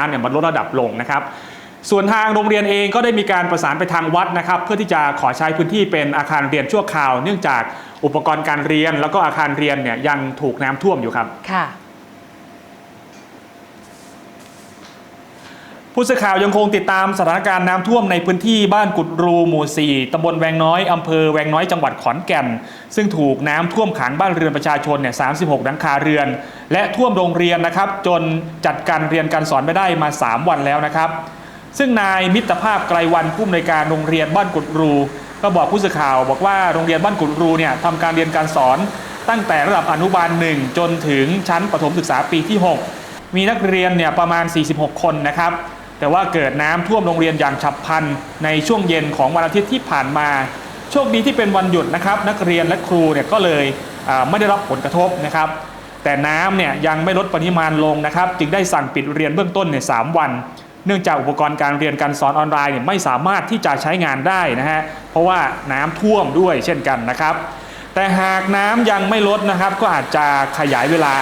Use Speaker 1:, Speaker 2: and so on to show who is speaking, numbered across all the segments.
Speaker 1: น้ำเนี่ยมันลดระดับลงนะครับ ส่วนทางโรงเรียนเองก็ได้มีการประสานไปทางวัดนะครับ เพื่อที่จะขอใช้พื้นที่เป็นอาคารเรียนชั่วคราว เนื่องจากอุปกรณ์การเรียนแล้วก็อาคารเรียนเนี่ยยังถูกน้ำท่วมอยู่ครับ
Speaker 2: ค่ะ
Speaker 1: ผู้สื่อข่าวยังคงติดตามสถานการณ์น้ำท่วมในพื้นที่บ้านกุดรูหมู่ 4ตำบลแวงน้อยอำเภอแวงน้อยจังหวัดขอนแก่น ซึ่งถูกน้ำท่วมขังบ้านเรือนประชาชนเนี่ย 36 หลังคาเรือน และท่วมโรงเรียนนะครับ จนจัดการเรียนการสอนไม่ได้มา 3 วันแล้วนะครับ ซึ่งนายมิตรภาพไกลวันผู้อำนวยการโรงเรียนบ้านกุดรู ก็บอกผู้สื่อข่าวบอกว่าโรงเรียนบ้านกุดรูเนี่ยทำการเรียนการสอน ตั้งแต่ระดับอนุบาล 1 จนถึงชั้นประถมศึกษาปีที่ 6 มีนักเรียนเนี่ยประมาณ 46 คนนะครับ แต่ว่าเกิดน้ำท่วมโรงเรียนอย่างฉับพลันในช่วงเย็นของวันอาทิตย์ที่ผ่านมา โชคดีที่เป็นวันหยุดนะครับ นักเรียนและครูเนี่ยก็เลยไม่ได้รับผลกระทบนะครับ แต่น้ำเนี่ยยังไม่ลดปริมาณลงนะครับ จึงได้สั่งปิดเรียนเบื้องต้นเนี่ยสามวัน เนื่องจากอุปกรณ์การเรียนการสอนออนไลน์เนี่ยไม่สามารถที่จะใช้งานได้นะฮะเพราะว่าน้ำท่วมด้วยเช่นกันนะครับ แต่หากน้ำยังไม่ลดนะครับ ก็อาจจะขยายเวลา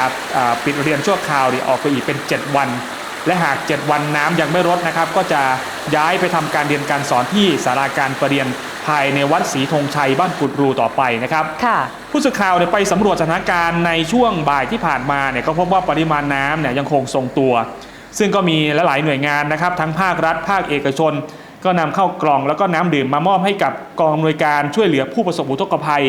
Speaker 1: ปิดเรียนชั่วคราวนี่ออกไปอีกเป็น 7 วัน และหาก 7 วันน้ำยังไม่ลดนะครับ ก็จะย้ายไปทำการเรียนการสอนที่สาราการประเรียนภายในวัดศรีธงชัยบ้านกุดรูต่อไปนะครับ
Speaker 2: ค่ะ
Speaker 1: ผู้สื่อข่าวเนี่ยไปสำรวจสถานการณ์ในช่วงบ่ายที่ผ่านมาเนี่ยก็พบว่าปริมาณน้ำเนี่ยยังคงทรงตัว ซึ่งก็มีหลายๆหน่วยงานนะครับ ทั้งภาครัฐ ภาคเอกชน ก็นำเข้ากล่องแล้วก็น้ำดื่มมามอบให้กับกองอำนวยการช่วยเหลือผู้ประสบอุทกภัย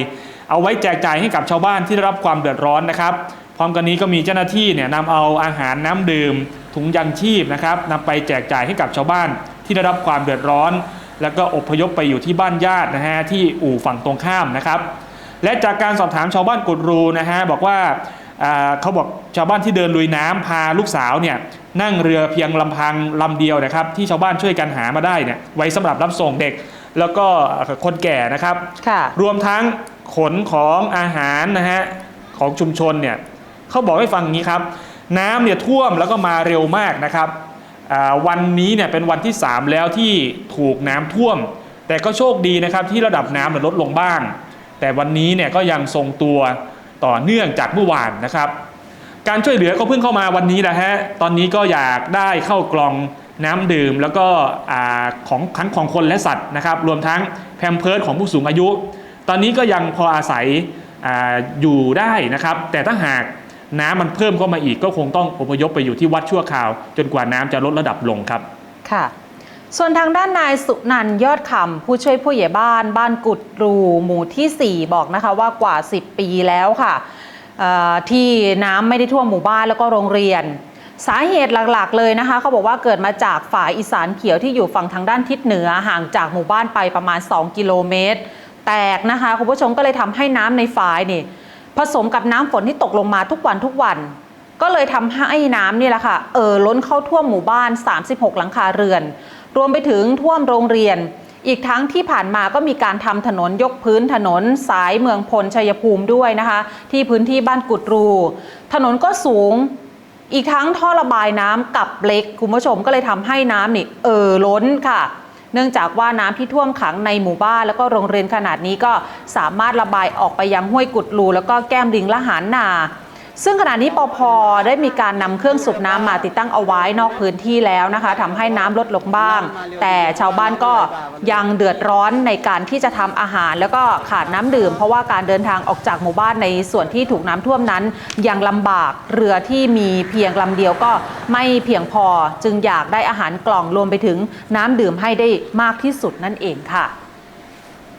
Speaker 1: เอาไว้แจกจ่ายให้กับชาวบ้านที่ได้รับความเดือดร้อนนะครับ พร้อมกันนี้ก็มีเจ้าหน้าที่เนี่ยนำเอาอาหารน้ำดื่ม ถุงยังชีพนะครับนำไปแจกจ่ายให้กับชาวบ้านที่ได้รับความเดือดร้อน แล้วก็อพยพไปอยู่ที่บ้านญาตินะฮะที่อู่ฝั่งตรงข้ามนะครับและจากการสอบถามชาวบ้านกุดรูนะฮะบอกว่าอ่าเขาบอกชาวบ้านที่เดินลุยน้ำพาลูกสาวเนี่ยนั่งเรือเพียงลำพังลำเดียวนะครับที่ชาวบ้านช่วยกันหามาได้เนี่ยไว้สำหรับรับส่งเด็กแล้วก็คนแก่นะครับ
Speaker 2: ค่ะ
Speaker 1: รวมทั้งขนของอาหารนะฮะของชุมชนเนี่ยเขาบอกให้ฟังอย่างนี้ครับ น้ำเนี่ยท่วมแล้วก็มาเร็วมากนะครับวันนี้เนี่ยเป็นวันที่ 3 แล้วที่ถูกน้ำท่วม แต่ก็โชคดีนะครับที่ระดับน้ำลดลงบ้าง แต่วันนี้เนี่ยก็ยังทรงตัวต่อเนื่องจากเมื่อวานนะครับ การช่วยเหลือก็เพิ่งเข้ามาวันนี้นะฮะตอนนี้ก็อยากได้เข้ากล่องน้ำดื่ม แล้วก็ของทั้งของคนและสัตว์นะครับ รวมทั้งแพมเพิร์ดของผู้สูงอายุ ตอนนี้ก็ยังพออาศัยออยู่ได้นะครับ แต่ถ้าหาก น้ำมันเพิ่มเข้ามาอีกก็คงต้องอพยพไปอยู่ที่วัดชั่วคราว จนกว่าน้ำจะลดระดับลงครับ
Speaker 2: ค่ะ ส่วนทางด้านนายสุนันยอดคำผู้ช่วยผู้ใหญ่บ้านบ้านกุดรูหมู่ที่ 4 บอกนะคะว่ากว่า 10 ปีแล้วค่ะที่น้ำไม่ได้ท่วมหมู่บ้านแล้วก็โรงเรียน สาเหตุหลักๆ เลยนะคะเขาบอกว่าเกิดมาจากฝ่ายอีสานเขียวที่อยู่ฝั่งทางด้านทิศเหนือห่างจากหมู่บ้านไปประมาณ 2 กิโลเมตร แตกนะคะคุณผู้ชมก็เลยทำให้น้ำในฝายนี่ ผสมกับน้ำฝนที่ตกลงมาทุกวันทุกวัน ก็เลยทำให้น้ำนี่แหละค่ะเอ่อล้นเข้าท่วมหมู่บ้าน 36 หลังคาเรือน รวมไปถึงท่วมโรงเรียน อีกทั้งที่ผ่านมาก็มีการทำถนนยกพื้นถนนสายเมืองพลชัยภูมิด้วยนะคะ ที่พื้นที่บ้านกุดรู ถนนก็สูงอีกทั้งท่อระบายน้ำกับเล็กคุณผู้ชมก็เลยทำให้น้ำนี่เอ่อล้นค่ะ เนื่องจากว่าน้ำที่ท่วมขังในหมู่บ้านแล้วก็โรงเรียนขนาดนี้ก็สามารถระบายออกไปยังห้วยกุดรูแล้วก็แก้มลิงละหานนา ซึ่งขณะนี้ปพได้มีการนำเครื่องสูบน้ำมาติดตั้งเอาไว้นอกพื้นที่แล้วนะคะทำให้น้ำลดลงบ้าง แต่ชาวบ้านก็ยังเดือดร้อนในการที่จะทำอาหาร แล้วก็ขาดน้ำดื่ม เพราะว่าการเดินทางออกจากหมู่บ้านในส่วนที่ถูกน้ำท่วมนั้น ยังลำบากเรือที่มีเพียงลำเดียวก็ไม่เพียงพอจึงอยากได้อาหารกล่องรวมไปถึงน้ำดื่มให้ได้มากที่สุดนั่นเองค่ะ